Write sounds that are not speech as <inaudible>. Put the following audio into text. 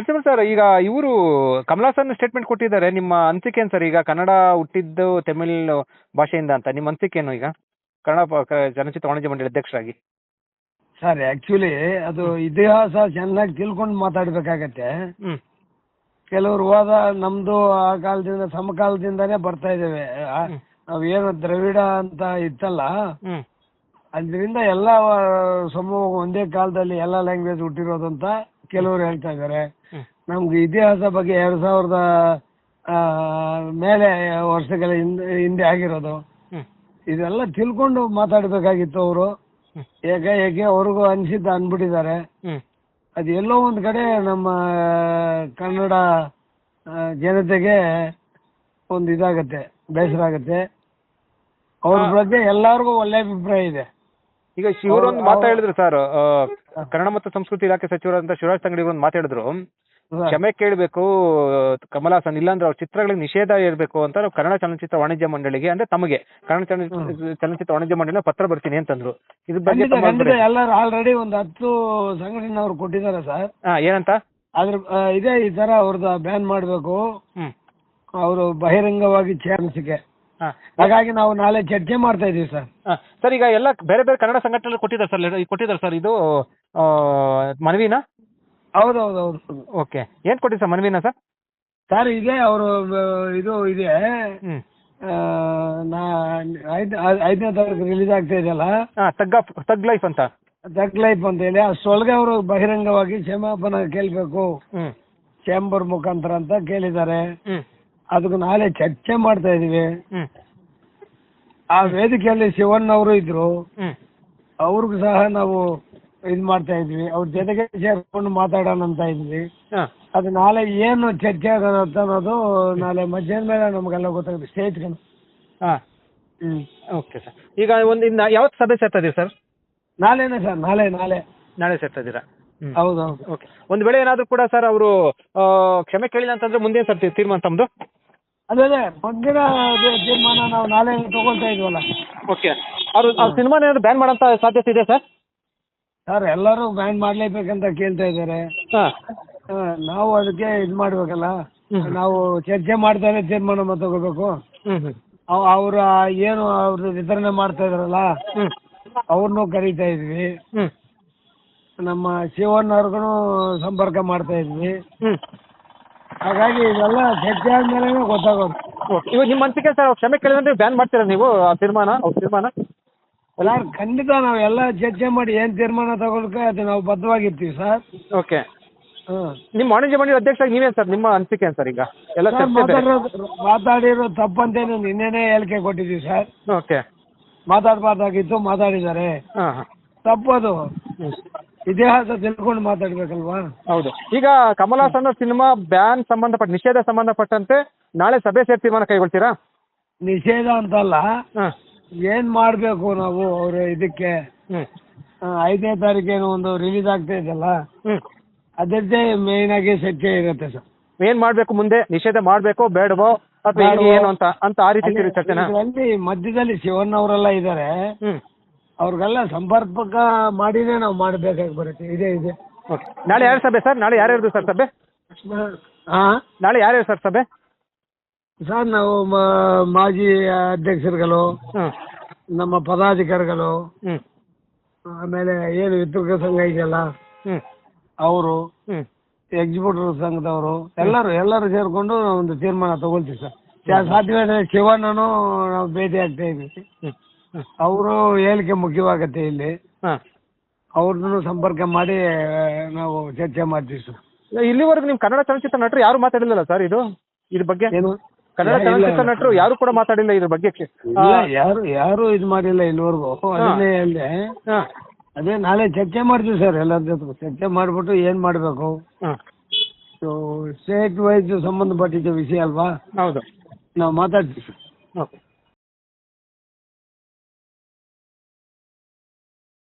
Narasimha sir ಈಗ ಇವರು Kamal Haasan statement ಕೊಟ್ಟಿದ್ದಾರೆ ನಿಮ್ಮ ಅನಿಸಿಕೆ ಏನು ಸರ್? ಈಗ ಕನ್ನಡ ಹುಟ್ಟಿದ್ದು ತಮಿಳ್ ಭಾಷೆಯಿಂದ ಅಂತ ನಿಮ್ಮ ಅನಿಸಿಕೆ ಏನು ಈಗ? ಕನ್ನಡ ಪ- ಕ- ಚಲನಚಿತ್ರ ವಾಣಿಜ್ಯ ಮಂಡಳಿ ಅಧ್ಯಕ್ಷರಾಗಿ. ಸರ್ ಆಕ್ಚುಲಿ ಅದು ಇತಿಹಾಸ ಚೆನ್ನಾಗಿ ತಿಳ್ಕೊಂಡು ಮಾತಾಡ್ಬೇಕಾಗತ್ತೆ. ಕೆಲವರು ಹೋದ ನಮ್ದು ಆ ಕಾಲದಿಂದ ಸಮಕಾಲದಿಂದಾನೇ ಬರ್ತಾ ಇದ್ದೇವೆ ನಾವು ನಾವೇನು ದ್ರವಿಡ ಅಂತ ಇತ್ತಲ್ಲ? ಅದರಿಂದ ಎಲ್ಲ ಸಮೂಹ ಒಂದೇ ಕಾಲದಲ್ಲಿ ಎಲ್ಲ ಲ್ಯಾಂಗ್ವೇಜ್ ಹುಟ್ಟಿರೋದು ಅಂತ ಕೆಲವರು ಹೇಳ್ತಾ ಇದ್ದಾರೆ. ನಮ್ಗೆ ಇತಿಹಾಸ ಬಗ್ಗೆ ಎರಡ್ ಸಾವಿರದ ಆ, ಮೇಲೆ ವರ್ಷಗಳ ಹಿಂದೆ ಹಿಂದೆ ಆಗಿರೋದು. ಇದೆಲ್ಲ ತಿಳ್ಕೊಂಡು ಮಾತಾಡಬೇಕಾಗಿತ್ತು ಅವರು. ಏಕ ಏಕೆ ಅವ್ರಿಗೂ ಅನ್ಸಿದ್ದ ಅನ್ಬಿಟ್ಟಿದ್ದಾರೆ ಅದು ಎಲ್ಲೋ ಒಂದು ಕಡೆ ನಮ್ಮ ಕನ್ನಡ ಆ, ಜನತೆಗೆ ಒಂದು ಇದಾಗತ್ತೆ ಬೇಸರ ಆಗತ್ತೆ. ಅವ್ರ ಬಗ್ಗೆ ಎಲ್ಲಾರ್ಗೂ ಒಳ್ಳೆ ಅಭಿಪ್ರಾಯ ಇದೆ. ಈಗ ಶಿವರೊಂದು ಮಾತಾ ಹೇಳಿದ್ರು ಸರ್ ಕನ್ನಡ ಮತ್ತು ಸಂಸ್ಕೃತಿ ಇಲಾಖೆ ಸಚಿವರಾದಂತ ಶಿವರಾಜ್ ತಂಗಡಿ ಒಂದು ಮಾತಾಡಿದ್ರು ಕ್ಷಮೆ ಕೇಳಬೇಕು ಕಮಲಾಸನ್ ಇಲ್ಲಾಂದ್ರೆ ಅವ್ರ ಚಿತ್ರಗಳಿಗೆ ನಿಷೇಧ ಇರಬೇಕು ಅಂತ ಕನ್ನಡ ಚಲನಚಿತ್ರ ವಾಣಿಜ್ಯ ಮಂಡಳಿಗೆ ಅಂದ್ರೆ ತಮಗೆ ಕನ್ನಡ ಚಲನಚಿತ್ರ ವಾಣಿಜ್ಯ ಮಂಡಳಿನ ಪತ್ರ ಬರ್ತೀನಿ ಅಂತಂದ್ರು. ಇದ್ರ ಬಗ್ಗೆ? ಎಲ್ಲರೂ ಆಲ್ರೆಡಿ ಒಂದು ಹತ್ತು ಸಂಘಟನೆಯವರು ಕೊಟ್ಟಿದ್ದಾರೆ ಸರ್ ಹಾ ಏನಂತ? ಅದ್ರ ಇದೇ ಈ ತರ ಅವ್ರದ್ದು ಬ್ಯಾನ್ ಮಾಡಬೇಕು. ಅವರು ಬಹಿರಂಗವಾಗಿ ಚೇರ್ಸಿಗೆ ಹಾಗಾಗಿ ನಾವು ನಾಳೆ ಜಡ್ಜೆ ಮಾಡ್ತಾ ಇದೀವಿ ಸರ್. ಸರ್ ಈಗ ಎಲ್ಲ ಬೇರೆ ಬೇರೆ ಕನ್ನಡ ಸಂಘಟನೆ ಕೊಟ್ಟಿದ್ದಾರೆ ಸರ್ ಕೊಟ್ಟಿದ್ದಾರೆ ಸರ್ ಇದು ಆ, ಮನವಿನ? ಹೌದೌದೌದು. ಓಕೆ. ಏನ್ ಕೊಟ್ಟಿದ್ದಾರೆ ಸರ್ ಮನವಿನ ಸರ್? ಸರ್ ಇದೆ ಅವರು ಇದು ಇದೆ. ಹ್ಮ್. ಆ, ನಾ ಐದ್ ಐದನೇ ತಾರೀಕು ರಿಲೀಸ್ ಆಗ್ತಾ ಇದೆಯಲ್ಲ? ಹಾ ತಗ್ ತಗ್ ಲೈಫ್ ಅಂತ. ತಗ್ ಲೈಫ್ ಅಂತ ಹೇಳಿ ಅಷ್ಟರೊಳಗೆ ಅವರು ಬಹಿರಂಗವಾಗಿ ಕ್ಷಮಾಪಣ ಕೇಳಬೇಕು. ಚೇಂಬರ್ ಮುಖಾಂತರ ಅಂತ ಕೇಳಿದ್ದಾರೆ. ಅದಕ್ಕೆ ನಾಳೆ ಚರ್ಚೆ ಮಾಡ್ತಾ ಇದೀವಿ ಹ್ಮ್. ಆ ವೇದಿಕೆಯಲ್ಲಿ ಶಿವಣ್ಣ ಅವರು ಇದ್ರು. ಹ್ಮ್. ಅವ್ರಿಗೂ ಸಹ ನಾವು ಇದ್ ಮಾಡ್ತಾ ಇದ್ವಿ. ಅವ್ರ ಜೊತೆಗೆ ಸೇರ್ಕೊಂಡು ಮಾತಾಡೋಣ ಅಂತ ಇದ್ವಿ. ಹಾ. ಅದು ನಾಳೆ ಏನು ಚರ್ಚೆ ಅಂತ ಅನ್ನೋದು ನಾಳೆ ಮಧ್ಯಾಹ್ನ ಮೇಲೆ ನಮಗೆಲ್ಲ ಗೊತ್ತಾಗುತ್ತೆ. ಸ್ಟೇಜ್ ಹಾ. ಹ್ಮ್. Okay sir. ಈಗ ಒಂದು ಇನ್ನು ಯಾವತ್ತು ಸಭೆ ಸೇರ್ತಾ ಇದೀರಿ ಸರ್? ನಾಳೆನೇ ಸರ್ ನಾಳೆ ನಾಳೆ. ನಾಳೆ ಸೇರ್ತಾ ಇದ್ದೀರಾ? ಹ್ಮ್. ಹೌದೌದು ಓಕೆ. ಒಂದು ವೇಳೆ ಏನಾದರೂ ಕೂಡ ಸರ್ ಅವರು ಕ್ಷಮೆ ಕೇಳಿಲ್ಲ ಅಂತಂದ್ರೆ ಮುಂದೆ ಸರ್ ತೀರ್ಮಾನ ತಮ್ಮದು ಅದೇ ಅದೇ ದೇ- ತೀರ್ಮಾನ ನಾವು ನಾಳೆ ತಗೊಳ್ತಾ ಇದ್ವಲ್ಲ. ಓಕೆ. ಅವರು ಅವ್ರ ಸಿನಿಮಾನ ಏನಾದ್ರು ಬ್ಯಾನ್ ಮಾಡೋಂಥ ಸಾಧ್ಯತೆ ಇದೆ ಸರ್? ಸರ್ ಎಲ್ಲರೂ ಬ್ಯಾನ್ ಮಾಡ್ಲೇಬೇಕಂತ ಕೇಳ್ತಾ ಇದ್ದಾರೆ. ಹಾಂ. ನಾವು ಅದಕ್ಕೆ ಇದು ಮಾಡ್ಬೇಕಲ್ಲ. ನಾವು ಚರ್ಚೆ ಮಾಡ್ತಾನೆ ತೀರ್ಮಾನ ತಗೋಬೇಕು. ಅವ್ರ ಏನು ಅವ್ರದ್ದು ವಿತರಣೆ ಮಾಡ್ತಾ ಇದಾರಲ್ಲ ಅವ್ರನ್ನೂ ಕರೀತಾ ಇದ್ವಿ. ನಮ್ಮ ನಮ್ಮ ಶಿವಣ್ಣವ್ರಿಗೂ ಸಂಪರ್ಕ ಮಾಡ್ತಾ ಇದ್ವಿ. ಹಾಗಾಗಿ ಇದೆಲ್ಲ ಚರ್ಚೆ ಆದ್ಮೇಲೆ ಗೊತ್ತಾಗೋದು. ಇವಾಗ ನಿಮ್ಮ ಅನಿಸಿಕೆ ಸರ್ ಅವ್ರು ಕ್ಷಮೆ ಕೇಳಿದ್ರೆ ಬ್ಯಾನ್ ಮಾಡ್ತೀರಾ ನೀವು ಆ ತೀರ್ಮಾನ ಅವ್ರ ತೀರ್ಮಾನ? ಸರ್ ಖಂಡಿತ ನಾವು ಎಲ್ಲ ಚರ್ಚೆ ಮಾಡಿ ಏನು ತೀರ್ಮಾನ ತಗೊಳಕ್ಕೆ ಅದು ನಾವು ಬದ್ಧವಾಗಿರ್ತೀವಿ ಸರ್. ಓಕೆ. ಹ್ಮ್ ನಿಮ್ಮ ವಾಣಿಜ್ಯ ಮಂಡಳಿ ಅಧ್ಯಕ್ಷ ನೀವೇನ್ ಸರ್ ನಿಮ್ಮ ಅನಿಸಿಕೆ ಏನ್ ಸರ್ ಈಗ? ಎಲ್ಲ ಸರ್ ಚರ್ಚೆ ಬೇರೆ. ಮಾತಾಡಿರೋದು ಮಾತಾಡಿರೋ ತಪ್ಪಂತೇನು ನಿನ್ನೆನೇ ಹೇಳಿಕೆ ಕೊಟ್ಟಿದ್ದೀವಿ ಸರ್. ಓಕೆ. ಮಾತಾಡಬಾರ್ದಾಗಿತ್ತು ಮಾತಾಡಿದ್ದಾರೆ. ಹಾಂ ಹಾಂ. ತಪ್ಪದು. ಇತಿಹಾಸ ತಿಳ್ಕೊಂಡು ಮಾತಾಡ್ಬೇಕಲ್ವಾ? ಹೌದು. ಈಗ ಕಮಲ್ ಹಾಸನ್ ಸಿನಿಮಾ ಬ್ಯಾನ್ ಸಂಬಂಧಪಟ್ಟ ನಿಷೇಧ ಸಂಬಂಧಪಟ್ಟಂತೆ ನಾಳೆ ಸಭೆ ಸೇರಿ ತೀರ್ಮಾನ ಕೈಗೊಳ್ತೀರಾ? ನಿಷೇಧ ಅಂತಲ್ಲ. ಅಲ್ಲ ಏನ್ ಮಾಡ್ಬೇಕು ನಾವು ಅವ್ರ ಇದಕ್ಕೆ? ಹ್ಮ್. ಆ, ಐದನೇ ತಾರೀಕೇನು ಒಂದು ರಿಲೀಸ್ ಆಗ್ತಾ ಇದೆಯಲ್ಲ? ಅದರದ್ದೇ ಮೇನ್ ಆಗಿ ಚರ್ಚೆ ಇರುತ್ತೆ ಸರ್. ಏನ್ ಮಾಡ್ಬೇಕು ಮುಂದೆ? ನಿಷೇಧ ಮಾಡ್ಬೇಕು ಬೇಡವೋ ಅಥವಾ ಏನು ಅಂತ ಅಂತ ಆ ರೀತಿ ಚರ್ಚೆನಾ ಮಧ್ಯದಲ್ಲಿ ಶಿವಣ್ಣ ಅವರೆಲ್ಲ ಇದ್ದಾರೆ. ಹ್ಮ್. ಅವ್ರಿಗೆಲ್ಲ ಸಂಪರ್ಕ ಮಾಡಿನೇ ನಾವು ಮಾಡಬೇಕಾಗಿ ಬರುತ್ತೆ. ಇದೆ ಇದೆ. ಓಕೆ ನಾಳೆ ಯಾರು ಸಭೆ ಸರ್? ನಾಳೆ ಯಾರ್ಯಾರ್ದು ಸರ್ ಸಭೆ? ಹಾ ನಾಳೆ ಯಾರ್ಯಾರು ಸರ್ ಸಭೆ? ಸರ್ ನಾವು ಮಾಜಿ ಅಧ್ಯಕ್ಷರುಗಳು ಹ್ಮ್. ನಮ್ಮ ಪದಾಧಿಕಾರಿಗಳು ಹ್ಮ್. ಆಮೇಲೆ ಏನು ವಿತೃಕ ಸಂಘ ಇದೆಯಲ್ಲ ಹ್ಮ್. ಅವರು ಹ್ಮ್. ಎಕ್ಸಿಕ್ಯೂಟಿವ್ ಸಂಘದವರು ಎಲ್ಲರೂ ಎಲ್ಲರೂ ಸೇರ್ಕೊಂಡು ಒಂದು ತೀರ್ಮಾನ ತಗೊಳ್ತೀವಿ ಸರ್. ಸಾಧ್ಯವಾದ ಶಿವಣ್ಣನೂ ನಾವು ಭೇಟಿ ಆಗ್ತಾ ಹ್ಮ್. <laughs> ಅವರು ಹೇಳಿಕೆ ಮುಖ್ಯವಾಗತ್ತೆ ಇಲ್ಲಿ. ಹಾಂ. ಅವ್ರನ್ನೂ ಸಂಪರ್ಕ ಮಾಡಿ ನಾವು ಚರ್ಚೆ ಮಾಡ್ತೀವಿ ಸರ್. ಇಲ್ಲಿವರೆಗೂ ನಿಮ್ ಕನ್ನಡ ಚಲನಚಿತ್ರ ನಟರು ಯಾರು ಮಾತಾಡಿಲ್ಲ ಸರ್ ಇದು? ಇದ್ರ ಬಗ್ಗೆ? ಏನು? ಕನ್ನಡ ಇಲ್ಲ, ಚಲನಚಿತ್ರ ನಟರು ಯಾರು ಕೂಡ ಮಾತಾಡಿಲ್ಲ ಇದ್ರ ಬಗ್ಗೆ? ಇಲ್ಲ ಯಾರು ಯಾರು ಇದು ಮಾಡಿಲ್ಲ ಇಲ್ಲಿವರೆಗೂ. ಅದನ್ನೇ ಹೇಳಿದೆ. ಹಾಂ. ಅದೇ ನಾಳೆ ಚರ್ಚೆ ಮಾಡ್ತೀವಿ ಸರ್ ಎಲ್ಲರ ಜೊತೆ ಚರ್ಚೆ ಮಾಡ್ಬಿಟ್ಟು ಏನ್ ಮಾಡಬೇಕು? ಹಾಂ. ಸ್ಟೇಟ್ ವೈಸ್ ಸಂಬಂಧಪಟ್ಟಿದ್ದ ವಿಷಯ ಅಲ್ವಾ? ಹೌದು. ನಾವು ಮಾತಾಡ್ತೀವಿ ಸರ್. ಓಕೆ.